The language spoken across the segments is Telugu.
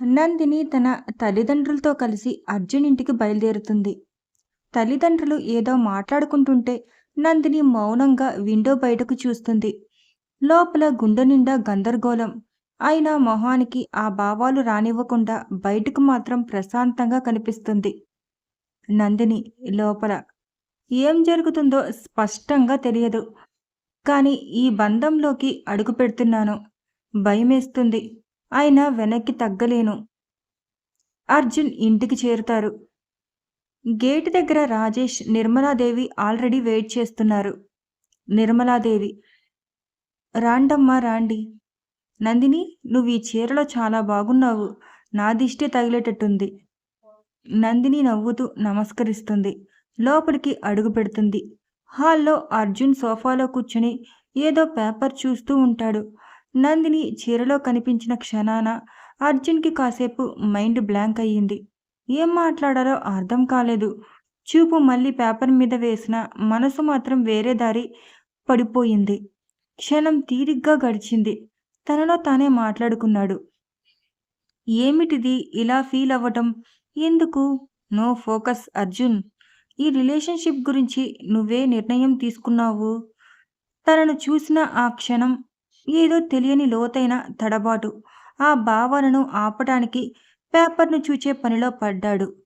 నందిని తన తల్లిదండ్రులతో కలిసి అర్జున్ ఇంటికి బయలుదేరుతుంది. తల్లిదండ్రులు ఏదో మాట్లాడుకుంటుంటే నందిని మౌనంగా విండో బయటకు చూస్తుంది. లోపల గుండె నిండా గందరగోళం. అయినా మొహానికి ఆ భావాలు రానివ్వకుండా బయటకు మాత్రం ప్రశాంతంగా కనిపిస్తుంది. నందిని లోపల. ఏం జరుగుతుందో స్పష్టంగా తెలియదు. కానీ ఈ బంధంలోకి అడుగు పెడుతున్నాను. భయమేస్తుంది. ఆయన వెనక్కి తగ్గలేను. అర్జున్ ఇంటికి చేరుతారు. గేటు దగ్గర రాజేష్ నిర్మలాదేవి ఆల్రెడీ వెయిట్ చేస్తున్నారు. నిర్మలాదేవి రాండమ్మా రాండి. నందిని నువ్వు ఈ చీరలో చాలా బాగున్నావు. నా దిష్టి తగిలేటట్టుంది. నందిని నవ్వుతూ నమస్కరిస్తుంది. లోపలికి అడుగు పెడుతుంది. హాల్లో అర్జున్ సోఫాలో కూర్చుని ఏదో పేపర్ చూస్తూ ఉంటాడు. నందిని చీరలో కనిపించిన క్షణాన అర్జున్కి కాసేపు మైండ్ బ్లాంక్ అయ్యింది. ఏం మాట్లాడాలో అర్థం కాలేదు. చూపు మళ్ళీ పేపర్ మీద వేసిన మనసు మాత్రం వేరే దారి పడిపోయింది. క్షణం తీరిగ్గా గడిచింది. తనలో తానే మాట్లాడుకున్నాడు. ఏమిటిది ఇలా ఫీల్ అవ్వటం? ఎందుకు? No focus Arjun. ఈ రిలేషన్షిప్ గురించి నువ్వే నిర్ణయం తీసుకున్నావు. తనను చూసిన ఆ క్షణం ఏదో తెలియని లోతైన తడబాటు. ఆ భావనను ఆపటానికి పేపర్ను చూచే పనిలో పడ్డాడు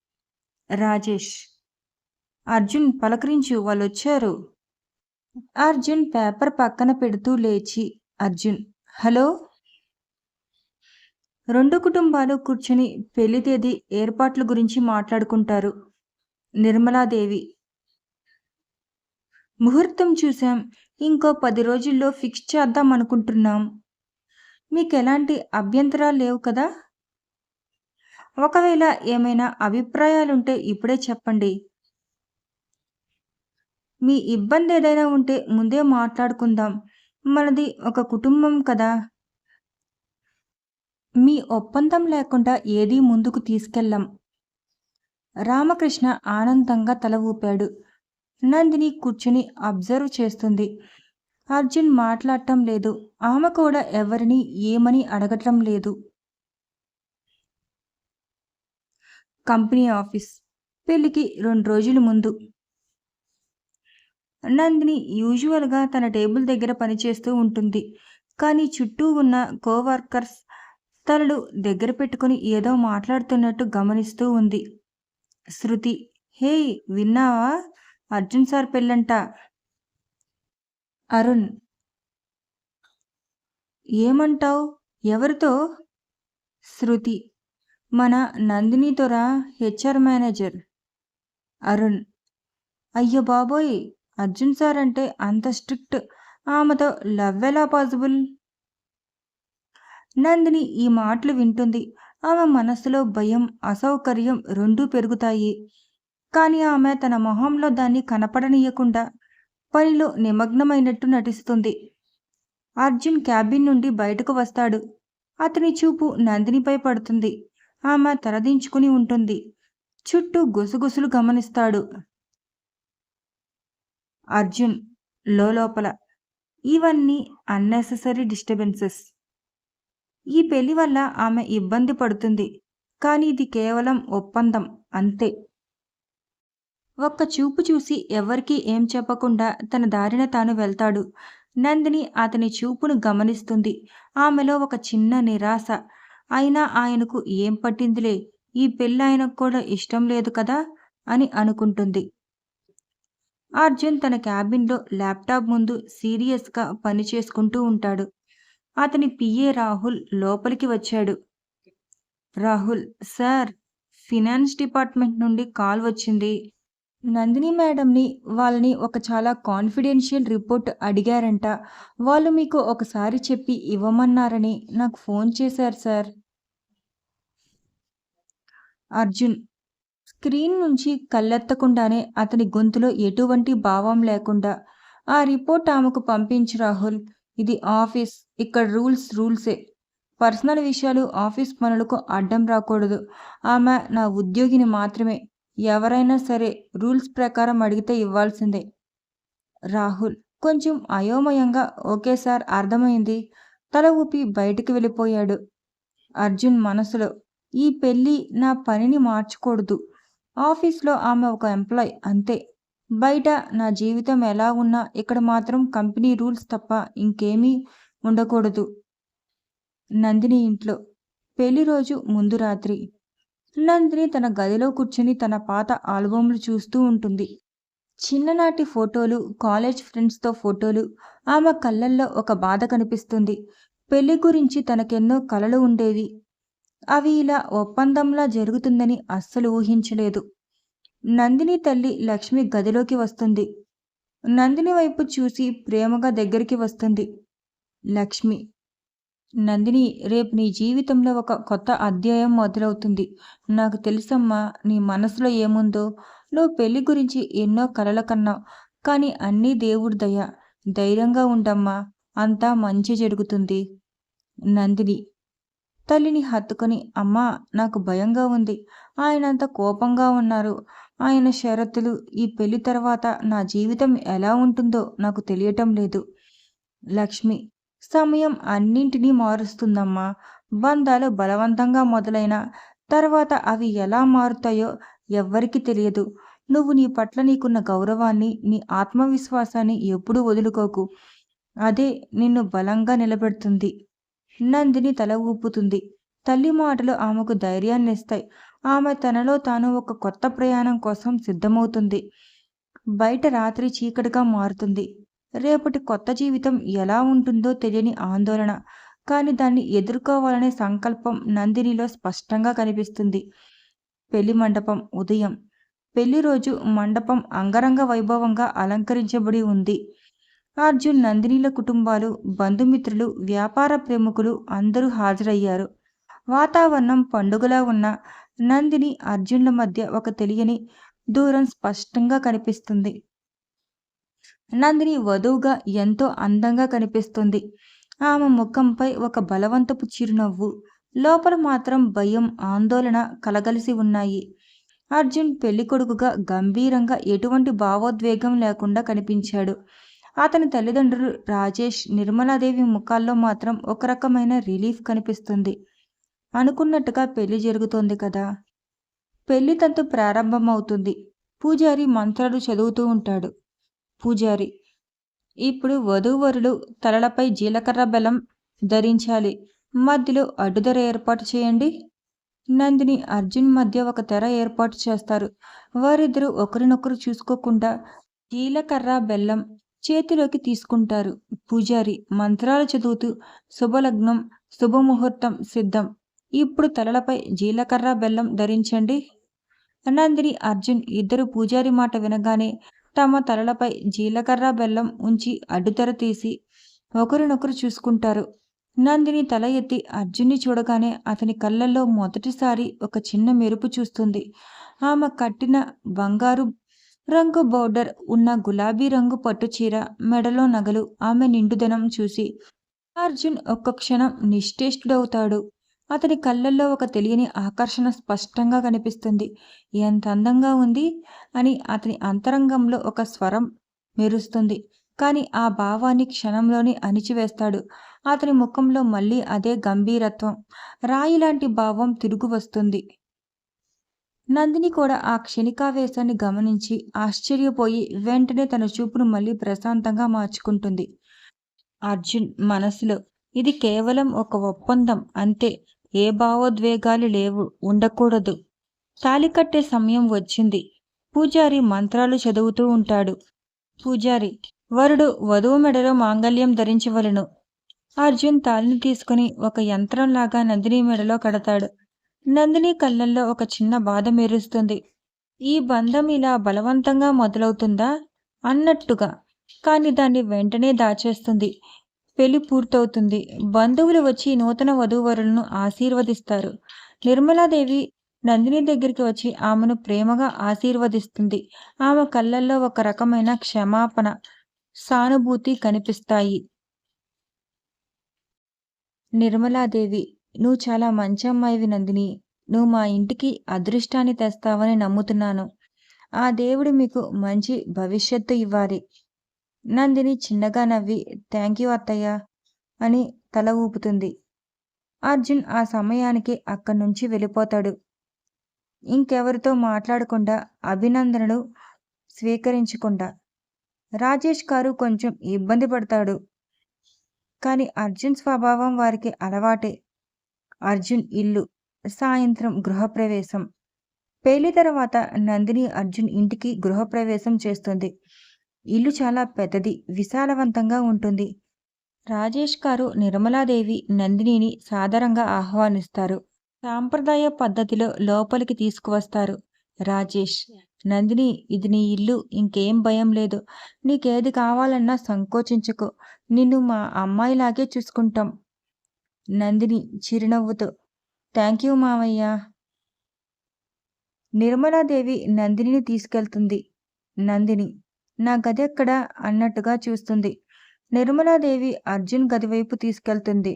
రాజేష్. అర్జున్ పలకరించు వాళ్ళొచ్చారు. అర్జున్ పేపర్ పక్కన పెడుతూ లేచి అర్జున్ హలో? రెండు కుటుంబాలు కూర్చుని పెళ్ళి తేదీ ఏర్పాట్ల గురించి మాట్లాడుకుంటారు. నిర్మలాదేవి ముహూర్తం చూశాం. ఇంకో పది రోజుల్లో ఫిక్స్ చేద్దాం అనుకుంటున్నాం. మీకు ఎలాంటి అభ్యంతరాలు లేవు కదా? ఒకవేళ ఏమైనా అభిప్రాయాలుంటే ఇప్పుడే చెప్పండి. మీ ఇబ్బంది ఏదైనా ఉంటే ముందే మాట్లాడుకుందాం. మనది ఒక కుటుంబం కదా. మీ ఒప్పందం లేకుండా ఏదీ ముందుకు తీసుకెళ్ళం. రామకృష్ణ ఆనందంగా తల ఊపాడు. నందిని కూర్చుని అబ్జర్వ్ చేస్తుంది. అర్జున్ మాట్లాడటం లేదు. ఆమె కూడా ఎవరిని ఏమని అడగటం లేదు. Company office. పెళ్ళికి రెండు రోజుల ముందు. నందిని యూజువల్గా తన టేబుల్ దగ్గర పనిచేస్తూ ఉంటుంది. కానీ చుట్టూ ఉన్న కోవర్కర్స్ తలలు దగ్గర పెట్టుకుని ఏదో మాట్లాడుతున్నట్టు గమనిస్తూ ఉంది. శృతి హే విన్నావా? అర్జున్ సార్ పెళ్ళంట. అరుణ్. ఏమంటావు? ఎవరితో? శృతి. మన నందినితోరా హెచ్ఆర్ మేనేజర్. అరుణ్. అయ్యో బాబోయ్! అర్జున్ సార్ అంటే అంత స్ట్రిక్ట్. ఆమెతో లవ్ ఎలా పాసిబుల్? నందిని ఈ మాటలు వింటుంది. ఆమె మనసులో భయం అసౌకర్యం రెండూ పెరుగుతాయి. కానీ ఆమె తన మొహంలో దాన్ని కనపడనీయకుండా పనిలో నిమగ్నమైనట్టు నటిస్తుంది. అర్జున్ క్యాబిన్ నుండి బయటకు వస్తాడు. అతని చూపు నందినిపై పడుతుంది. ఆమె తలదించుకుని ఉంటుంది. చుట్టూ గుసగుసలు గమనిస్తాడు. అర్జున్ లోపల. ఇవన్నీ అన్నెసెసరీ డిస్టర్బెన్సెస్ ఈ పెళ్ళి వల్ల ఆమె ఇబ్బంది పడుతుంది. కానీ ఇది కేవలం ఒప్పందం అంతే. ఒక్క చూపు చూసి ఎవరికీ ఏం చెప్పకుండా తన దారిన తాను వెళ్తాడు. నందిని అతని చూపును గమనిస్తుంది. ఆమెలో ఒక చిన్న నిరాశ. అయినా ఆయనకు ఏం పట్టిందిలే? ఈ పెళ్ళి ఆయనకు కూడా ఇష్టం లేదు కదా? అని అనుకుంటుంది. అర్జున్ తన క్యాబిన్లో ల్యాప్టాప్ ముందు సీరియస్గా పని చేసుకుంటూ ఉంటాడు. అతని పిఏ రాహుల్ లోపలికి వచ్చాడు. రాహుల్ సార్ ఫినాన్స్ డిపార్ట్మెంట్ నుండి కాల్ వచ్చింది. నందిని మేడంని వాళ్ళని ఒక చాలా కాన్ఫిడెన్షియల్ రిపోర్ట్ అడిగారంట. వాళ్ళు మీకు ఒకసారి చెప్పి ఇవ్వమన్నారని నాకు ఫోన్ చేశారు సార్. అర్జున్ స్క్రీన్ నుంచి కళ్ళెత్తకుండానే అతని గొంతులో ఎటువంటి భావం లేకుండా ఆ రిపోర్ట్ ఆమెకు పంపించు రాహుల్. ఇది ఆఫీస్ ఇక్కడ రూల్స్ రూల్సే. పర్సనల్ విషయాలు ఆఫీస్ పనులకు అడ్డం రాకూడదు. ఆమె నా ఉద్యోగిని మాత్రమే. ఎవరైనా సరే రూల్స్ ప్రకారం అడిగితే ఇవ్వాల్సిందే. రాహుల్ కొంచెం అయోమయంగా ఓకే సార్ అర్థమైంది. తల ఊపి బయటికి వెళ్ళిపోయాడు. అర్జున్ మనసులో ఈ పెళ్ళి నా పనిని మార్చకూడదు. ఆఫీస్లో ఆమె ఒక ఎంప్లాయ్ అంతే. బయట నా జీవితం ఎలా ఉన్నా ఇక్కడ మాత్రం కంపెనీ రూల్స్ తప్ప ఇంకేమీ ఉండకూడదు. నందిని ఇంట్లో పెళ్ళి రోజు ముందు రాత్రి. నందిని తన గదిలో కూర్చుని తన పాత ఆల్బమ్లు చూస్తూ ఉంటుంది. చిన్ననాటి ఫోటోలు కాలేజ్ ఫ్రెండ్స్తో ఫోటోలు ఆమె కళ్ళల్లో ఒక బాధ కనిపిస్తుంది. పెళ్ళి గురించి తనకెన్నో కలలు ఉండేవి. అవి ఇలా ఒప్పందంలా జరుగుతుందని అస్సలు ఊహించలేదు. నందిని తల్లి లక్ష్మి గదిలోకి వస్తుంది. నందిని వైపు చూసి ప్రేమగా దగ్గరికి వస్తుంది. లక్ష్మి నందిని రేపు నీ జీవితంలో ఒక కొత్త అధ్యాయం మొదలవుతుంది. నాకు తెలుసమ్మా నీ మనసులో ఏముందో? నువ్వు పెళ్ళి గురించి ఎన్నో కలల కన్నావు. కానీ అన్నీ దేవుడి దయ. ధైర్యంగా ఉండమ్మా అంతా మంచి జరుగుతుంది. నందిని తల్లిని హత్తుకొని అమ్మా నాకు భయంగా ఉంది. ఆయన అంత కోపంగా ఉన్నారు. ఆయన షరతులు ఈ పెళ్ళి తర్వాత నా జీవితం ఎలా ఉంటుందో నాకు తెలియటం లేదు. లక్ష్మి సమయం అన్నింటినీ మారుస్తుందమ్మా. బంధాలు బలవంతంగా మొదలైన తర్వాత అవి ఎలా మారుతాయో ఎవ్వరికీ తెలియదు. నువ్వు నీ పట్ల నీకున్న గౌరవాన్ని నీ ఆత్మవిశ్వాసాన్ని ఎప్పుడూ వదులుకోకు. అదే నిన్ను బలంగా నిలబెడుతుంది. నందిని తల ఊపుతుంది. తల్లి మాటలు ఆమెకు ధైర్యాన్ని ఇస్తాయి ఆమె తనలో తాను ఒక కొత్త ప్రయాణం కోసం సిద్ధమవుతుంది. బయట రాత్రి చీకటిగా మారుతుంది. రేపటి కొత్త జీవితం ఎలా ఉంటుందో తెలియని ఆందోళన. కానీ దాన్ని ఎదుర్కోవాలనే సంకల్పం నందినిలో స్పష్టంగా కనిపిస్తుంది. పెళ్ళి మండపం ఉదయం. పెళ్ళి రోజు మండపం అంగరంగ వైభవంగా అలంకరించబడి ఉంది. అర్జున్ నందినిల కుటుంబాలు బంధుమిత్రులు వ్యాపార ప్రముఖులు అందరూ హాజరయ్యారు. వాతావరణం పండుగలా ఉన్న నందిని అర్జున్ల మధ్య ఒక తెలియని దూరం స్పష్టంగా కనిపిస్తుంది. నందిని వధువుగా ఎంతో అందంగా కనిపిస్తుంది. ఆమె ముఖంపై ఒక బలవంతపు చిరునవ్వు లోపల మాత్రం భయం ఆందోళన కలగలిసి ఉన్నాయి. అర్జున్ పెళ్ళికొడుకుగా గంభీరంగా ఎటువంటి భావోద్వేగం లేకుండా కనిపించాడు. అతని తల్లిదండ్రులు రాజేష్ నిర్మలాదేవి ముఖాల్లో మాత్రం ఒక రకమైన రిలీఫ్ కనిపిస్తుంది. అనుకున్నట్టుగా పెళ్ళి జరుగుతోంది కదా. పెళ్ళి తంతు ప్రారంభమవుతుంది. పూజారి మంత్రాలు చదువుతూ ఉంటాడు. పూజారి. ఇప్పుడు వధూవరులు తలలపై జీలకర్ర బెల్లం ధరించాలి. మధ్యలో అడ్డుదర ఏర్పాటు చేయండి. నందిని అర్జున్ మధ్య ఒక తెర ఏర్పాటు చేస్తారు. వారిద్దరూ ఒకరినొకరు చూసుకోకుండా జీలకర్ర బెల్లం చేతిలోకి తీసుకుంటారు. పూజారి మంత్రాలు చదువుతూ శుభలగ్నం శుభముహూర్తం సిద్ధం. ఇప్పుడు తలలపై జీలకర్ర బెల్లం ధరించండి. నందిని అర్జున్ ఇద్దరు పూజారి మాట వినగానే తమ తలలపై జీలకర్ర బెల్లం ఉంచి అడ్డుతెర తీసి ఒకరినొకరు చూసుకుంటారు. నందిని తల ఎత్తి అర్జున్ని చూడగానే అతని కళ్ళల్లో మొదటిసారి ఒక చిన్న మెరుపు చూస్తుంది. ఆమె కట్టిన బంగారు రంగు బోర్డర్ ఉన్న గులాబీ రంగు పట్టుచీర మెడలో నగలు ఆమె నిండుదనం చూసి అర్జున్ ఒక్క క్షణం నిశ్చేష్టుడవుతాడు. అతని కళ్ళల్లో ఒక తెలియని ఆకర్షణ స్పష్టంగా కనిపిస్తుంది. ఎంత అందంగా ఉంది అని అతని అంతరంగంలో ఒక స్వరం మెరుస్తుంది. కానీ ఆ భావాన్ని క్షణంలోనే అణిచివేస్తాడు. అతని ముఖంలో మళ్ళీ అదే గంభీరత్వం. రాయి లాంటి భావం తిరుగు వస్తుంది. నందిని కూడా ఆ క్షణికావేశాన్ని గమనించి ఆశ్చర్యపోయి వెంటనే తన చూపును మళ్ళీ ప్రశాంతంగా మార్చుకుంటుంది. అర్జున్ మనసులో. ఇది కేవలం ఒక ఒప్పందం అంతే. ఏ భావోద్వేగాలు లేవు ఉండకూడదు. తాలి కట్టే సమయం వచ్చింది. పూజారి మంత్రాలు చదువుతూ ఉంటాడు. పూజారి వరుడు వధువు మెడలో మాంగల్యం ధరించవలను. అర్జున్ తాలిని తీసుకుని ఒక యంత్రంలాగా నందిని మెడలో కడతాడు. నందిని కళ్ళల్లో ఒక చిన్న బాధ మెరుస్తుంది. ఈ బంధం ఇలా బలవంతంగా మొదలవుతుందా? అన్నట్టుగా. కానీ దాన్ని వెంటనే దాచేస్తుంది. పెళ్ళి పూర్తవుతుంది. బంధువులు వచ్చి నూతన వధూవరులను ఆశీర్వదిస్తారు. నిర్మలాదేవి నందిని దగ్గరికి వచ్చి ఆమెను ప్రేమగా ఆశీర్వదిస్తుంది. ఆమె కళ్ళల్లో ఒక రకమైన క్షమాపణ సానుభూతి కనిపిస్తాయి. నిర్మలాదేవి నువ్వు చాలా మంచి అమ్మాయివి నందిని. నువ్వు మా ఇంటికి అదృష్టాన్ని తెస్తావని నమ్ముతున్నాను. ఆ దేవుడు మీకు మంచి భవిష్యత్తు ఇవ్వాలి. నందిని చిన్నగా నవ్వి థ్యాంక్ యూ అత్తయ్య అని తల ఊపుతుంది. అర్జున్ ఆ సమయానికి అక్కడి నుంచి వెళ్ళిపోతాడు. ఇంకెవరితో మాట్లాడకుండా అభినందనలు స్వీకరించకుండా. రాజేష్ గారు కొంచెం ఇబ్బంది పడతాడు. కానీ అర్జున్ స్వభావం వారికి అలవాటే. అర్జున్ ఇల్లు సాయంత్రం గృహప్రవేశం. పెళ్ళి తర్వాత నందిని అర్జున్ ఇంటికి గృహప్రవేశం చేస్తుంది. ఇల్లు చాలా పెద్దది విశాలవంతంగా ఉంటుంది. రాజేష్ గారు నిర్మలాదేవి నందినిని సాదరంగా ఆహ్వానిస్తారు. సాంప్రదాయ పద్ధతిలో లోపలికి తీసుకువస్తారు రాజేష్. నందిని ఇది నీ ఇల్లు ఇంకేం భయం లేదు. నీకేది కావాలన్నా సంకోచించుకో. నిన్ను మా అమ్మాయిలాగే చూసుకుంటాం. నందిని చిరునవ్వుతో థ్యాంక్ యూ మావయ్య. నిర్మలాదేవి నందినిని తీసుకెళ్తుంది. నందిని నా గది ఎక్కడ అన్నట్టుగా చూస్తుంది. నిర్మలాదేవి అర్జున్ గది వైపు తీసుకెళ్తుంది.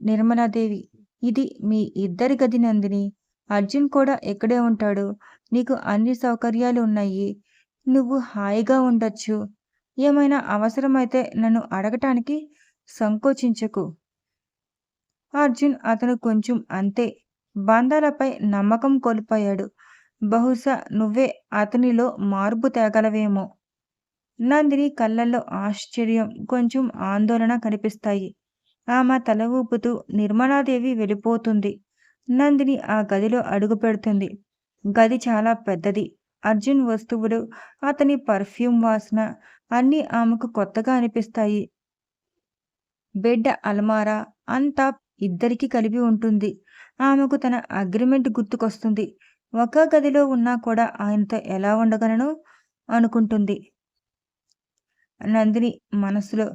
నిర్మలాదేవి ఇది మీ ఇద్దరి గది నందిని. అర్జున్ కూడా ఎక్కడే ఉంటాడు. నీకు అన్ని సౌకర్యాలు ఉన్నాయి. నువ్వు హాయిగా ఉండొచ్చు. ఏమైనా అవసరమైతే నన్ను అడగటానికి సంకోచించకు. అర్జున్ అతను కొంచెం అంతే. బంధాలపై నమ్మకం కోల్పోయాడు. బహుశా నువ్వే అతనిలో మార్పు తేగలవేమో. నందిని కళ్ళల్లో ఆశ్చర్యం కొంచెం ఆందోళన కనిపిస్తాయి. ఆమె తల ఊపుతూ నిర్మలాదేవి వెళ్ళిపోతుంది. నందిని ఆ గదిలో అడుగు పెడుతుంది. గది చాలా పెద్దది. అర్జున్ వస్తువులు అతని పర్ఫ్యూమ్ వాసన అన్నీ ఆమెకు కొత్తగా అనిపిస్తాయి. బెడ్ అల్మారా అంతా ఇద్దరికి కలిపి ఉంటుంది. ఆమెకు తన అగ్రిమెంట్ గుర్తుకొస్తుంది. ఒక గదిలో ఉన్నా కూడా ఆయనతో ఎలా ఉండగలను? అనుకుంటుంది. నందిని మనసులో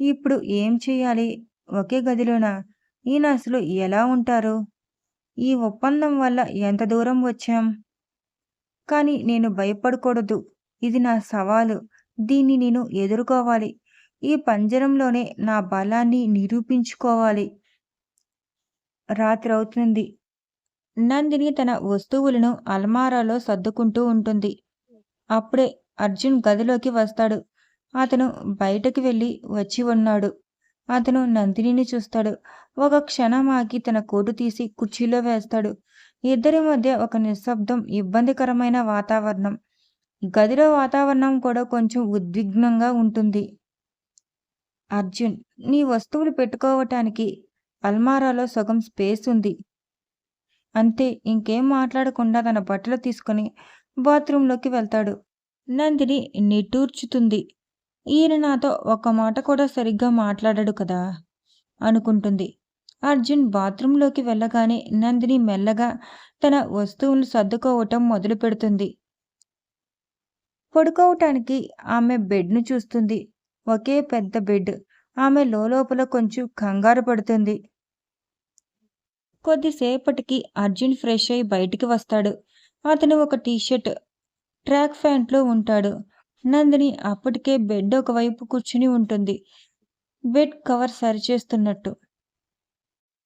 ఇప్పుడు ఏం చేయాలి? ఒకే గదిలోన? ఈయన అసలు ఎలా ఉంటారు? ఈ ఒప్పందం వల్ల ఎంత దూరం వచ్చాం? కానీ నేను భయపడకూడదు. ఇది నా సవాలు. దీన్ని నేను ఎదుర్కోవాలి. ఈ పంజరంలోనే నా బలాన్ని నిరూపించుకోవాలి. రాత్రి అవుతుంది. నందిని తన వస్తువులను అల్మారాలో సర్దుకుంటూ ఉంటుంది. అప్పుడే అర్జున్ గదిలోకి వస్తాడు. అతను బయటకు వెళ్ళి వచ్చి ఉన్నాడు. అతను నందినిని చూస్తాడు. ఒక క్షణం ఆగి తన కోటు తీసి కుర్చీలో వేస్తాడు. ఇద్దరి మధ్య ఒక నిశ్శబ్దం ఇబ్బందికరమైన వాతావరణం. గదిలో వాతావరణం కూడా కొంచెం ఉద్విగ్నంగా ఉంటుంది. అర్జున్ నీ వస్తువులు పెట్టుకోవటానికి అల్మారాలో సగం స్పేస్ ఉంది. అంతే ఇంకేం మాట్లాడకుండా తన బట్టలు తీసుకుని బాత్రూంలోకి వెళ్తాడు. నందిని నిట్టూర్చుతుంది. ఈయన నాతో ఒక మాట కూడా సరిగ్గా మాట్లాడాడు కదా? అనుకుంటుంది. అర్జున్ బాత్రూంలోకి వెళ్ళగానే నందిని మెల్లగా తన వస్తువులు సర్దుకోవటం మొదలు పెడుతుంది. పడుకోవటానికి ఆమె బెడ్ను చూస్తుంది. ఒకే పెద్ద బెడ్. ఆమె లోపల కొంచెం కంగారు పడుతుంది. కొద్దిసేపటికి అర్జున్ ఫ్రెష్ అయి బయటికి వస్తాడు. అతను ఒక టీషర్ట్ ట్రాక్ ప్యాంట్లో ఉంటాడు. నందిని అప్పటికే బెడ్ ఒకవైపు కూర్చుని ఉంటుంది. బెడ్ కవర్ సరిచేస్తున్నట్టు.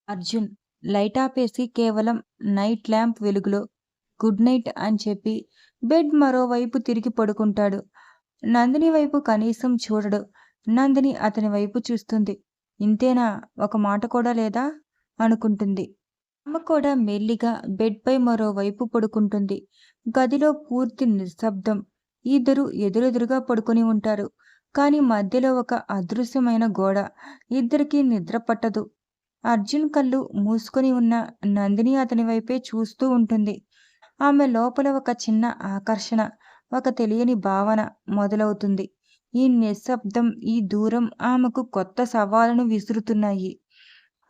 అర్జున్ లైట్ ఆపేసి కేవలం నైట్ ల్యాంప్ వెలుగులో గుడ్ నైట్ అని చెప్పి బెడ్ మరోవైపు తిరిగి పడుకుంటాడు. నందిని వైపు కనీసం చూడడు. నందిని అతని వైపు చూస్తుంది. ఇంతేనా? ఒక మాట కూడా లేదా? అనుకుంటుంది. అమ్మ కూడా మెల్లిగా బెడ్పై మరోవైపు పడుకుంటుంది. గదిలో పూర్తి నిశ్శబ్దం. ఇద్దరు ఎదురెదురుగా పడుకొని ఉంటారు. కానీ మధ్యలో ఒక అదృశ్యమైన గోడ. ఇద్దరికీ నిద్ర పట్టదు. అర్జున్ కళ్ళు మూసుకొని ఉన్న నందిని అతని వైపే చూస్తూ ఉంటుంది. ఆమె లోపల ఒక చిన్న ఆకర్షణ ఒక తెలియని భావన మొదలవుతుంది. ఈ నిశ్శబ్దం ఈ దూరం ఆమెకు కొత్త సవాళ్ళను విసురుతున్నాయి.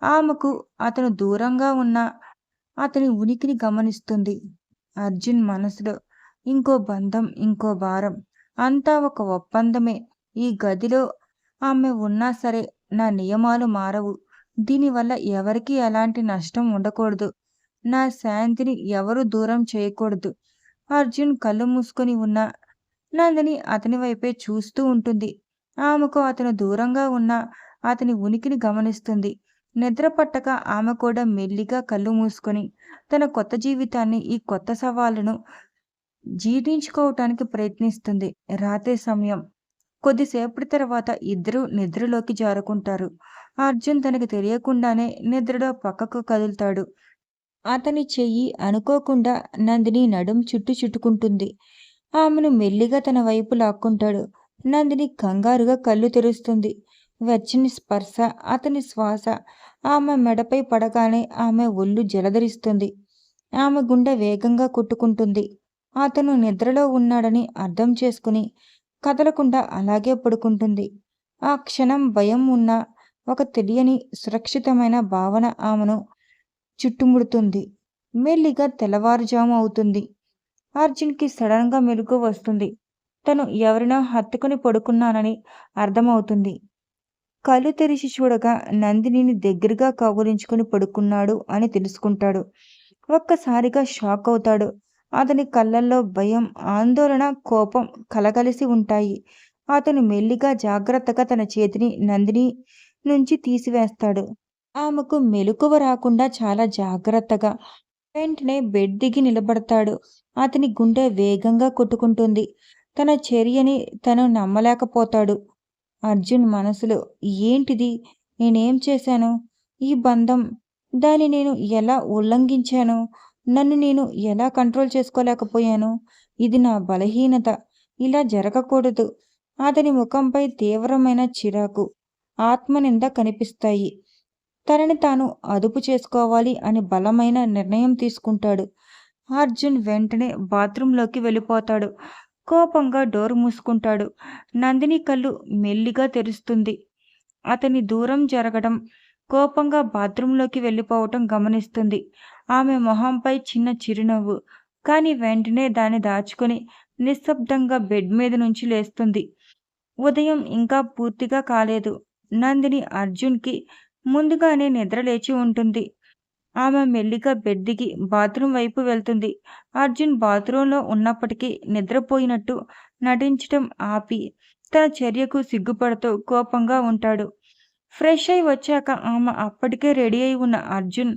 ఆమెకు అతను దూరంగా ఉన్న అతని ఉనికిని గమనిస్తుంది. అర్జున్ మనసులో ఇంకో బంధం ఇంకో భారం అంతా ఒక ఒప్పందమే. ఈ గదిలో ఆమె ఉన్నా సరే నా నియమాలు మారవు. దీనివల్ల ఎవరికి ఎలాంటి నష్టం ఉండకూడదు. నా శాంతిని ఎవరు దూరం చేయకూడదు. అర్జున్ కళ్ళు మూసుకొని ఉన్న నందిని అతని వైపే చూస్తూ ఉంటుంది. ఆమెకు అతను దూరంగా ఉన్న అతని ఉనికిని గమనిస్తుంది. నిద్ర పట్టక ఆమె కూడా మెల్లిగా కళ్ళు మూసుకొని తన కొత్త జీవితాన్ని ఈ కొత్త సవాళ్ళను జీర్ణించుకోవటానికి ప్రయత్నిస్తుంది. రాత్రి సమయం. కొద్దిసేపటి తర్వాత ఇద్దరు నిద్రలోకి జారుకుంటారు. అర్జున్ తనకు తెలియకుండానే నిద్రలో పక్కకు కదులుతాడు. అతని చెయ్యి అనుకోకుండా నందిని నడుం చుట్టు చుట్టుకుంటుంది. ఆమెను మెల్లిగా తన వైపు లాక్కుంటాడు. నందిని కంగారుగా కళ్ళు తెరుస్తుంది. వెచ్చని స్పర్శ అతని శ్వాస ఆమె మెడపై పడగానే ఆమె ఒళ్ళు జలధరిస్తుంది. ఆమె గుండె వేగంగా కొట్టుకుంటుంది. అతను నిద్రలో ఉన్నాడని అర్థం చేసుకుని కదలకుండా అలాగే పడుకుంటుంది. ఆ క్షణం భయం ఉన్న ఒక తెలియని సురక్షితమైన భావన ఆమెను చుట్టుముడుతుంది. మెల్లిగా తెల్లవారుజాము అవుతుంది. అర్జున్కి సడన్గా మెలుగు వస్తుంది. తను ఎవరినో హత్తుకుని పడుకున్నానని అర్థమవుతుంది. కళ్ళు తెరిచి చూడగా నందినిని దగ్గరగా కౌగులించుకుని పడుకున్నాడు అని తెలుసుకుంటాడు. ఒక్కసారిగా షాక్ అవుతాడు. అతని కళ్ళల్లో భయం ఆందోళన కోపం కలగలిసి ఉంటాయి. అతను మెల్లిగా జాగ్రత్తగా తన చేతిని నందిని నుంచి తీసివేస్తాడు. ఆమెకు మెలకువ రాకుండా చాలా జాగ్రత్తగా వెంటనే బెడ్ దిగి నిలబడతాడు. అతని గుండె వేగంగా కొట్టుకుంటుంది. తన చర్యని తను నమ్మలేకపోతాడు. అర్జున్ మనసులో ఏంటిది? నేనేం చేశాను? ఈ బంధం దాన్ని నేను ఎలా ఉల్లంఘించాను? నన్ను నేను ఎలా కంట్రోల్ చేసుకోలేకపోయాను? ఇది నా బలహీనత. ఇలా జరగకూడదు. అతని ముఖంపై తీవ్రమైన చిరాకు ఆత్మనింద కనిపిస్తాయి. తనని తాను అదుపు చేసుకోవాలి అని బలమైన నిర్ణయం తీసుకుంటాడు. అర్జున్ వెంటనే బాత్రూంలోకి వెళ్ళిపోతాడు. కోపంగా డోర్ మూసుకుంటాడు. నందిని కళ్ళు మెల్లిగా తెరుస్తుంది. అతని దూరం జరగడం కోపంగా బాత్రూంలోకి వెళ్ళిపోవటం గమనిస్తుంది. ఆమె మొహంపై చిన్న చిరునవ్వు కానీ వెంటనే దాన్ని దాచుకొని నిశ్శబ్దంగా బెడ్ మీద నుంచి లేస్తుంది. ఉదయం ఇంకా పూర్తిగా కాలేదు. నందిని అర్జున్కి ముందుగానే నిద్ర లేచి ఉంటుంది. ఆమె మెల్లిగా బెడ్కి బాత్రూమ్ బాత్రూం వైపు వెళ్తుంది. అర్జున్ బాత్రూంలో ఉన్నప్పటికీ నిద్రపోయినట్టు నటించటం ఆపి తన చర్యకు సిగ్గుపడుతూ కోపంగా ఉంటాడు. ఫ్రెష్ అయి వచ్చాక ఆమె అప్పటికే రెడీ అయి ఉన్న అర్జున్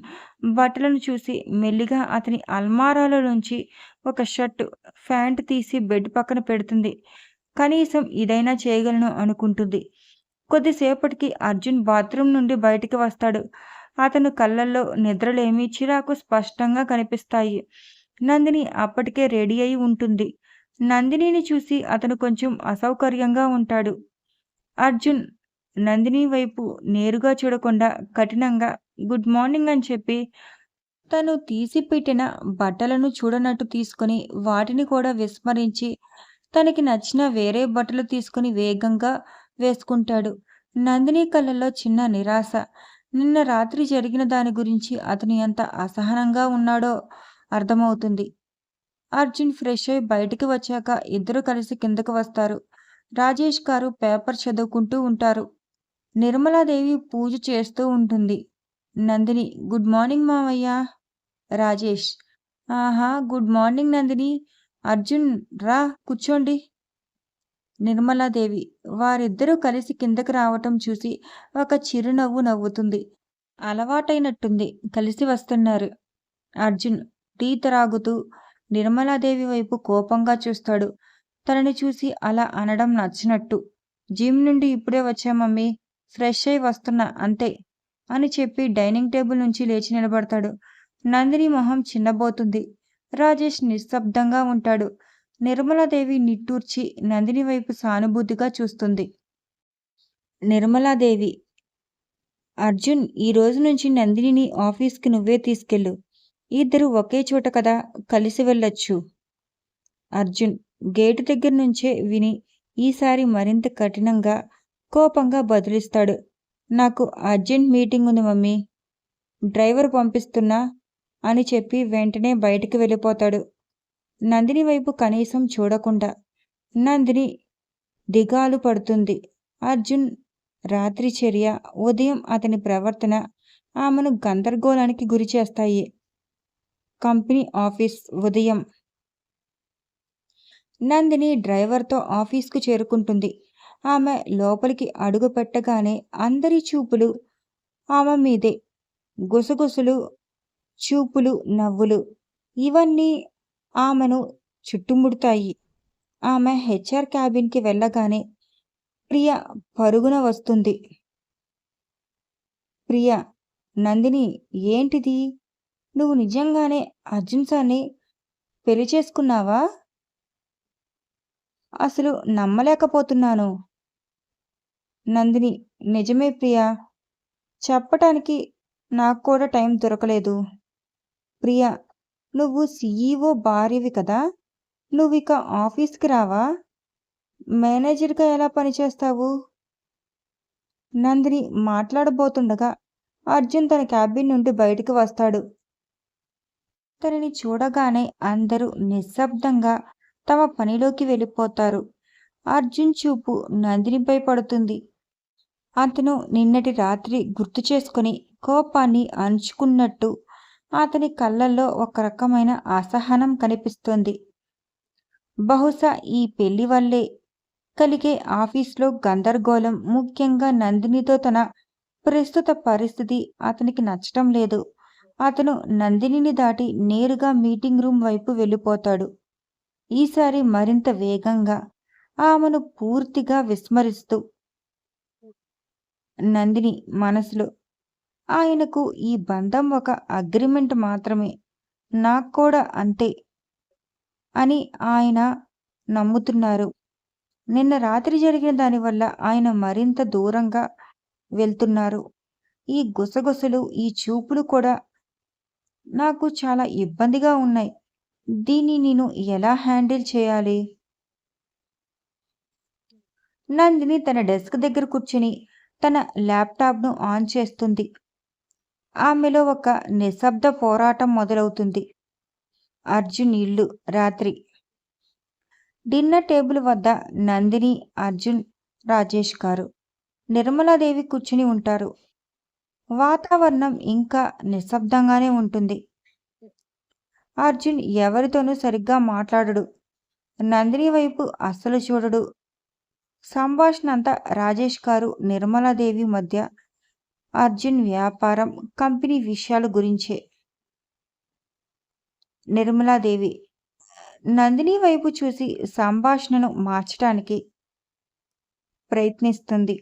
బట్టలను చూసి మెల్లిగా అతని అల్మారాల నుంచి ఒక షర్ట్ ప్యాంట్ తీసి బెడ్ పక్కన పెడుతుంది. కనీసం ఇదైనా చేయగలను అనుకుంటుంది. కొద్దిసేపటికి అర్జున్ బాత్రూమ్ నుండి బయటికి వస్తాడు. అతను కళ్ళల్లో నిద్రలేమి చిరాకు స్పష్టంగా కనిపిస్తాయి. నందిని అప్పటికే రెడీ అయి ఉంటుంది. నందినిని చూసి అతను కొంచెం అసౌకర్యంగా ఉంటాడు. అర్జున్ నందిని వైపు నేరుగా చూడకుండా కఠినంగా గుడ్ మార్నింగ్ అని చెప్పి తను తీసిపెట్టిన బట్టలను చూడనట్టు తీసుకొని వాటిని కూడా విస్మరించి తనకి నచ్చిన వేరే బట్టలు తీసుకుని వేగంగా వేసుకుంటాడు. నందిని కళ్ళల్లో చిన్న నిరాశ. నిన్న రాత్రి జరిగిన దాని గురించి అతను ఎంత అసహనంగా ఉన్నాడో అర్థమవుతుంది. అర్జున్ ఫ్రెష్ అయి బయటికి వచ్చాక ఇద్దరు కలిసి కిందకు వస్తారు. రాజేష్ గారు పేపర్ చదువుకుంటూ ఉంటారు. నిర్మలాదేవి పూజ చేస్తూ ఉంటుంది. నందిని గుడ్ మార్నింగ్ మావయ్య రాజేష్ ఆహా గుడ్ మార్నింగ్ నందిని. అర్జున్ రా కూర్చోండి. నిర్మలాదేవి వారిద్దరూ కలిసి కిందకి రావటం చూసి ఒక చిరునవ్వు నవ్వుతుంది. అలవాటైనట్టుంది కలిసి వస్తున్నారు. అర్జున్ టీ త్రాగుతూ నిర్మలాదేవి వైపు కోపంగా చూస్తాడు. తనని చూసి అలా అనడం నచ్చినట్టు. జిమ్ నుండి ఇప్పుడే వచ్చా మమ్మీ. ఫ్రెష్ అయి వస్తున్నా అంతే అని చెప్పి డైనింగ్ టేబుల్ నుంచి లేచి నిలబడతాడు. నందిని మొహం చిన్నబోతుంది. రాజేష్ నిశ్శబ్దంగా ఉంటాడు. నిర్మలాదేవి నిట్టూర్చి నందిని వైపు సానుభూతిగా చూస్తుంది. నిర్మలాదేవి అర్జున్ ఈ రోజు నుంచి నందినిని ఆఫీస్కి నువ్వే తీసుకెళ్ళు. ఇద్దరు ఒకే చోట కదా కలిసి వెళ్ళొచ్చు. అర్జున్ గేటు దగ్గర నుంచే విని ఈసారి మరింత కఠినంగా కోపంగా బదిలిస్తాడు. నాకు అర్జెంట్ మీటింగ్ ఉంది మమ్మీ. డ్రైవర్ పంపిస్తున్నా అని చెప్పి వెంటనే బయటికి వెళ్ళిపోతాడు. నందిని వైపు కనీసం చూడకుండా నందిని దిగాలు పడుతుంది. అర్జున్ రాత్రి చర్య ఉదయం అతని ప్రవర్తన ఆమెను గందరగోళానికి గురి చేస్తాయి. కంపెనీ ఆఫీస్ ఉదయం. నందిని డ్రైవర్తో ఆఫీస్కు చేరుకుంటుంది. ఆమె లోపలికి అడుగు పెట్టగానే అందరి చూపులు ఆమె మీదే. గుసగుసలు చూపులు నవ్వులు. ఇవన్నీ ఆమెను చుట్టుముడతాయి. ఆమె హెచ్ఆర్ క్యాబిన్కి వెళ్ళగానే ప్రియ పరుగున వస్తుంది. ప్రియ నందిని ఏంటిది? నువ్వు నిజంగానే అర్జున్ సార్ని పెళ్ళి చేసుకున్నావా? అసలు నమ్మలేకపోతున్నాను. నందిని నిజమే ప్రియా. చెప్పటానికి నాకు కూడా టైం దొరకలేదు. ప్రియా నువ్వు సీఈఓ భార్యవి కదా నువ్వు ఇక ఆఫీస్కి రావా? మేనేజర్గా ఎలా పనిచేస్తావు? నందిని మాట్లాడబోతుండగా అర్జున్ తన క్యాబిన్ నుండి బయటికి వస్తాడు. తనని చూడగానే అందరూ నిశ్శబ్దంగా తమ పనిలోకి వెళ్ళిపోతారు. అర్జున్ చూపు నందినిపై పడుతుంది. అతను నిన్నటి రాత్రి గుర్తు చేసుకుని కోపాన్ని అణుచుకున్నట్టు అతని కళ్ళల్లో ఒక రకమైన అసహనం కనిపిస్తోంది. బహుశా ఈ పెళ్ళి వల్లే కలిగే ఆఫీస్లో గందరగోళం ముఖ్యంగా నందినితో తన ప్రస్తుత పరిస్థితి అతనికి నచ్చటం లేదు. అతను నందినిని దాటి నేరుగా మీటింగ్ రూమ్ వైపు వెళ్ళిపోతాడు. ఈసారి మరింత వేగంగా ఆమెను పూర్తిగా విస్మరిస్తూ నందిని మనసులో ఆయనకు ఈ బంధం ఒక అగ్రిమెంట్ మాత్రమే. నాకు కూడా అంతే అని ఆయన నమ్ముతున్నారు. నిన్న రాత్రి జరిగిన దానివల్ల ఆయన మరింత దూరంగా వెళ్తున్నారు. ఈ గుసగుసలు ఈ చూపులు కూడా నాకు చాలా ఇబ్బందిగా ఉన్నాయి. దీన్ని నేను ఎలా హ్యాండిల్ చేయాలి? నందిని తన డెస్క్ దగ్గర కూర్చుని తన ల్యాప్టాప్ను ఆన్ చేస్తుంది. ఆమెలో ఒక నిశ్శబ్ద పోరాటం మొదలవుతుంది. అర్జున్ ఇల్లు రాత్రి. డిన్నర్ టేబుల్ వద్ద నందిని అర్జున్ రాజేష్ గారు. నిర్మలాదేవి కూర్చుని ఉంటారు. వాతావరణం ఇంకా నిశ్శబ్దంగానే ఉంటుంది. అర్జున్ ఎవరితోనూ సరిగ్గా మాట్లాడడు. నందిని వైపు అస్సలు చూడడు. సంభాషణ అంతా రాజేష్ గారు నిర్మలాదేవి మధ్య అర్జున్ వ్యాపారం కంపెనీ విషయాల గురించే. నిర్మలాదేవి నందిని వైపు చూసి సంభాషణను మార్చడానికి ప్రయత్నిస్తుంది.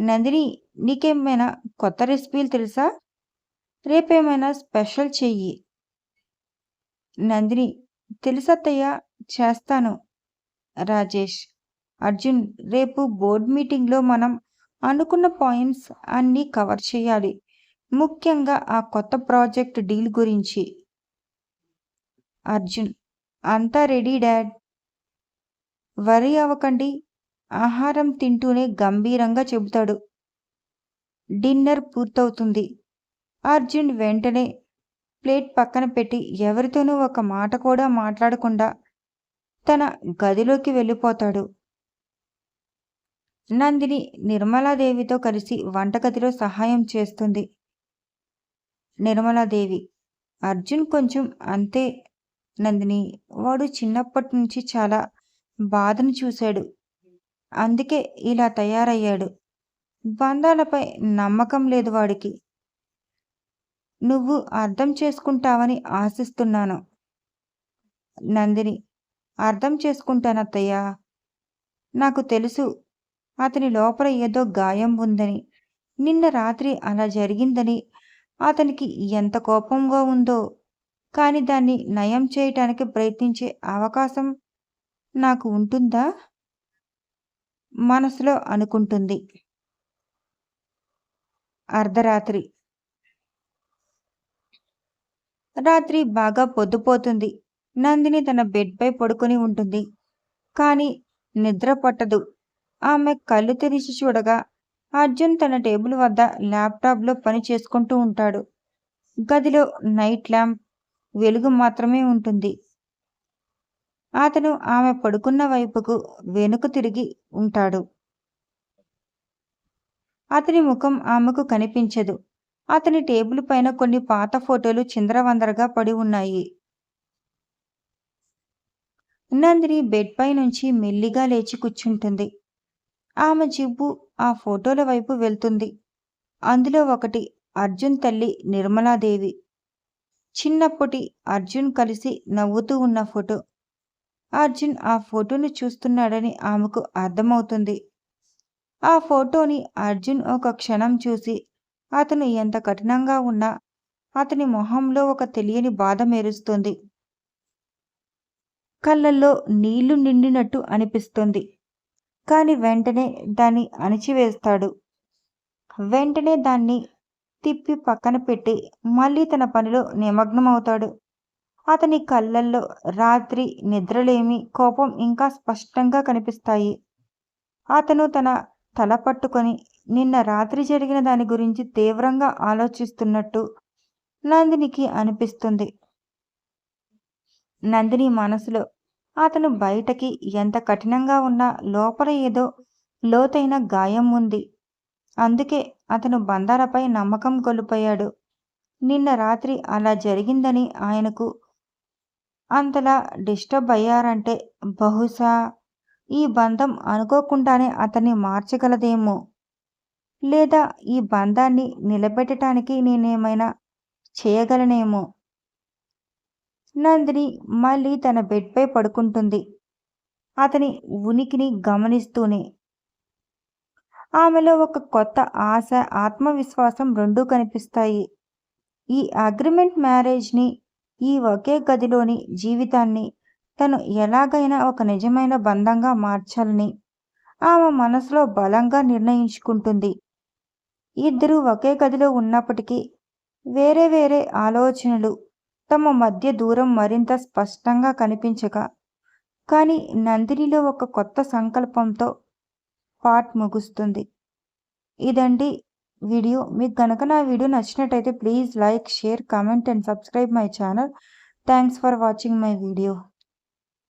నందిని నీకేమైనా కొత్త రెసిపీలు తెలుసా? రేపేమైనా స్పెషల్ చెయ్యి. నందిని తెలుసత్తయ్య చేస్తాను. రాజేష్ అర్జున్ రేపు బోర్డ్ మీటింగ్లో మనం అనుకున్న పాయింట్స్ అన్నీ కవర్ చేయాలి. ముఖ్యంగా ఆ కొత్త ప్రాజెక్ట్ డీల్ గురించి. అర్జున్ అంతా రెడీ డాడ్. వరి అవ్వకండి. ఆహారం తింటూనే గంభీరంగా చెబుతాడు. డిన్నర్ పూర్తవుతుంది. అర్జున్ వెంటనే ప్లేట్ పక్కన పెట్టి ఎవరితోనూ ఒక మాట కూడా మాట్లాడకుండా తన గదిలోకి వెళ్ళిపోతాడు. నందిని నిర్మలాదేవితో కలిసి వంటగదిలో సహాయం చేస్తుంది. నిర్మలాదేవి అర్జున్ కొంచెం అంతే నందిని. వాడు చిన్నప్పటి నుంచి చాలా బాధను చూశాడు. అందుకే ఇలా తయారయ్యాడు. బంధాలపై నమ్మకం లేదు వాడికి. నువ్వు అర్థం చేసుకుంటావని ఆశిస్తున్నాను. నందిని అర్థం చేసుకుంటానత్తయ్యా. నాకు తెలుసు అతని లోపల ఏదో గాయం ఉందని నిన్న రాత్రి అలా జరిగిందని అతనికి ఎంత కోపంగా ఉందో. కానీ దాన్ని నయం చేయటానికి ప్రయత్నించే అవకాశం నాకు ఉంటుందా? మనసులో అనుకుంటుంది. అర్ధరాత్రి. రాత్రి బాగా పొద్దుపోతుంది. నందిని తన బెడ్పై పడుకొని ఉంటుంది. కానీ నిద్ర పట్టదు. ఆమె కళ్ళు తెరిచి చూడగా అర్జున్ తన టేబుల్ వద్ద ల్యాప్టాప్లో పని చేసుకుంటూ ఉంటాడు. గదిలో నైట్ ల్యాంప్ వెలుగు మాత్రమే ఉంటుంది. అతను ఆమె పడుకున్న వైపుకు వెనుక తిరిగి ఉంటాడు. అతని ముఖం ఆమెకు కనిపించదు. అతని టేబుల్ పైన కొన్ని పాత ఫోటోలు చిందరవందరగా పడి ఉన్నాయి. నందిని బెడ్ పై నుంచి మెల్లిగా లేచి కూర్చుంటుంది. ఆమె జిబ్బు ఆ ఫోటోల వైపు వెళ్తుంది. అందులో ఒకటి అర్జున్ తల్లి నిర్మలాదేవి. చిన్నప్పటి అర్జున్ కలిసి నవ్వుతూ ఉన్న ఫోటో. అర్జున్ ఆ ఫోటోను చూస్తున్నాడని ఆమెకు అర్థమవుతుంది. ఆ ఫోటోని అర్జున్ ఒక క్షణం చూసి అతను ఎంత కఠినంగా ఉన్నా అతని మొహంలో ఒక తెలియని బాధ మెరుస్తుంది. కళ్ళల్లో నీళ్ళు నిండినట్టు అనిపిస్తుంది. కానీ వెంటనే దాన్ని అణిచివేస్తాడు. వెంటనే దాన్ని తిప్పి పక్కన పెట్టి మళ్ళీ తన పనిలో నిమగ్నమవుతాడు. అతని కళ్ళల్లో రాత్రి నిద్రలేమి కోపం ఇంకా స్పష్టంగా కనిపిస్తాయి. అతను తన తల పట్టుకొని నిన్న రాత్రి జరిగిన దాని గురించి తీవ్రంగా ఆలోచిస్తున్నట్టు నందినికి అనిపిస్తుంది. నందిని మనసులో అతను బయటకి ఎంత కఠినంగా ఉన్నా లోపల ఏదో లోతైన గాయం ఉంది. అందుకే అతను బంధాలపై నమ్మకం కోల్పోయాడు. నిన్న రాత్రి అలా జరిగిందని ఆయనకు అంతలా డిస్టర్బ్ అయ్యారంటే బహుశా ఈ బంధం అనుకోకుండానే అతన్ని మార్చగలదేమో. లేదా ఈ బంధాన్ని నిలబెట్టడానికి నేనేమైనా చేయగలనేమో. నందిని మళ్ళీ తన బెడ్పై పడుకుంటుంది. అతని ఉనికిని గమనిస్తూనే ఆమెలో ఒక కొత్త ఆశ ఆత్మవిశ్వాసం రెండూ కనిపిస్తాయి. ఈ అగ్రిమెంట్ మ్యారేజ్ని ఈ ఒకే గదిలోని జీవితాన్ని తను ఎలాగైనా ఒక నిజమైన బంధంగా మార్చాలని ఆమె మనసులో బలంగా నిర్ణయించుకుంటుంది. ఇద్దరు ఒకే గదిలో ఉన్నప్పటికీ వేరే వేరే ఆలోచనలు తమ మధ్య దూరం మరింత స్పష్టంగా కనిపించక కానీ నందినిలో ఒక కొత్త సంకల్పంతో పార్ట్ ముగుస్తుంది. ఇదండి వీడియో. మీకు కనుక నా వీడియో నచ్చినట్టయితే please like share comment and subscribe my channel. Thanks for watching my video.